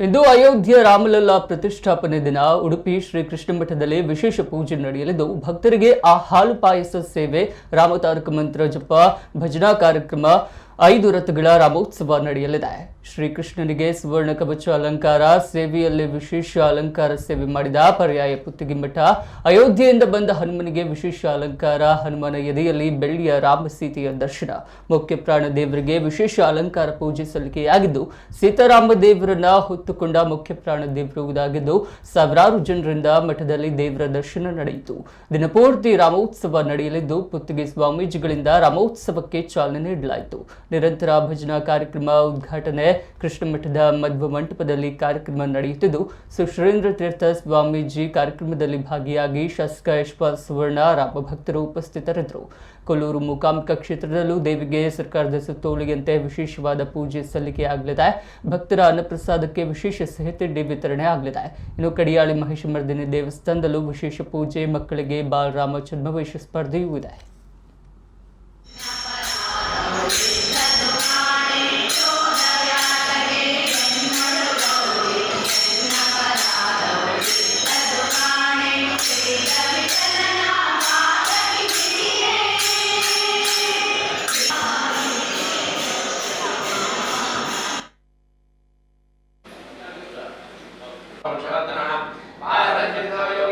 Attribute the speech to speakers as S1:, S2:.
S1: ಇಂದು ಅಯೋಧ್ಯೆ ರಾಮಲಲ್ಲಾ ಪ್ರತಿಷ್ಠಾಪನೆ ದಿನ. ಉಡುಪಿ ಶ್ರೀ ಕೃಷ್ಣ ಮಠದಲ್ಲಿ ವಿಶೇಷ ಪೂಜೆ ನಡೆಯಲಿದ್ದು, ಭಕ್ತರಿಗೆ ಆ ಹಾಲು ಪಾಯಸ ಸೇವೆ, ರಾಮತಾರಕ ಮಂತ್ರ ಜಪ, ಭಜನಾ ಕಾರ್ಯಕ್ರಮ ಐದು ರಥಗಳ ರಾಮೋತ್ಸವ ನಡೆಯಲಿದೆ. ಶ್ರೀಕೃಷ್ಣನಿಗೆ ಸುವರ್ಣ ಕವಚ ಅಲಂಕಾರ, ಸೇವೆಯಲ್ಲಿ ವಿಶೇಷ ಅಲಂಕಾರ ಸೇವೆ ಮಾಡಿದ ಪರ್ಯಾಯ ಪುತ್ತಿಗೆ ಮಠ ಅಯೋಧ್ಯೆಯಿಂದ ಬಂದ ಹನುಮನಿಗೆ ವಿಶೇಷ ಅಲಂಕಾರ, ಹನುಮನ ಎದೆಯಲ್ಲಿ ಬೆಳ್ಳಿಯ ರಾಮ ಸೀತೆಯ ದರ್ಶನ. ಮುಖ್ಯ ಪ್ರಾಣ ದೇವರಿಗೆ ವಿಶೇಷ ಅಲಂಕಾರ ಪೂಜೆ ಸಲ್ಲಿಕೆಯಾಗಿದ್ದು, ಸೀತಾರಾಮ ದೇವರನ್ನ ಹೊತ್ತುಕೊಂಡ ಮುಖ್ಯ ಪ್ರಾಣ ದೇವರುವುದಾಗಿದ್ದು ಸಾವಿರಾರು ಜನರಿಂದ ಮಠದಲ್ಲಿ ದೇವರ ದರ್ಶನ ನಡೆಯಿತು. ದಿನಪೂರ್ತಿ ರಾಮೋತ್ಸವ ನಡೆಯಲಿದ್ದು, ಪುತ್ತಿಗೆ ಸ್ವಾಮೀಜಿಗಳಿಂದ ರಾಮೋತ್ಸವಕ್ಕೆ ಚಾಲನೆ ನೀಡಲಾಯಿತು. ನಿರಂತರ ಭಜನಾ ಕಾರ್ಯಕ್ರಮ ಉದ್ಘಾಟನೆ ಕೃಷ್ಣ ಮಠದ ಮಧ್ವ ಮಂಟಪದಲ್ಲಿ ಕಾರ್ಯಕ್ರಮ ನಡೆಯುತ್ತಿದ್ದು, ಸುಶ್ರೇಂದ್ರ ತೀರ್ಥ ಸ್ವಾಮೀಜಿ ಕಾರ್ಯಕ್ರಮದಲ್ಲಿ ಭಾಗಿಯಾಗಿ ಶಾಸಕ ಯಶ್ಪಾಲ್ ಸುವರ್ಣ ರಾಮ ಭಕ್ತರು ಉಪಸ್ಥಿತರಿದ್ದರು. ಕೊಲ್ಲೂರು ಮೂಕಾಂಬಿಕಾ ಕ್ಷೇತ್ರದಲ್ಲೂ ದೇವಿಗೆ ಸರ್ಕಾರದ ಸುತ್ತೋಲೆಯಂತೆ ವಿಶೇಷವಾದ ಪೂಜೆ ಸಲ್ಲಿಕೆಯಾಗಲಿದೆ ಭಕ್ತರ ಅನ್ನಪ್ರಸಾದಕ್ಕೆ ವಿಶೇಷ ಸಿಹಿ ತಿಂಡಿ ವಿತರಣೆ ಆಗಲಿದೆ. ಇನ್ನು ಕಡಿಯಾಳಿ ಮಹಿಷಮರ್ದಿನಿ ದೇವಸ್ಥಾನದಲ್ಲೂ ವಿಶೇಷ ಪೂಜೆ, ಮಕ್ಕಳಿಗೆ ಬಾಲರಾಮ ವಿಶೇಷ ಸ್ಪರ್ಧೆಯೂ ಇದೆ. ஷரத்தனா பாரத சிந்தாயோ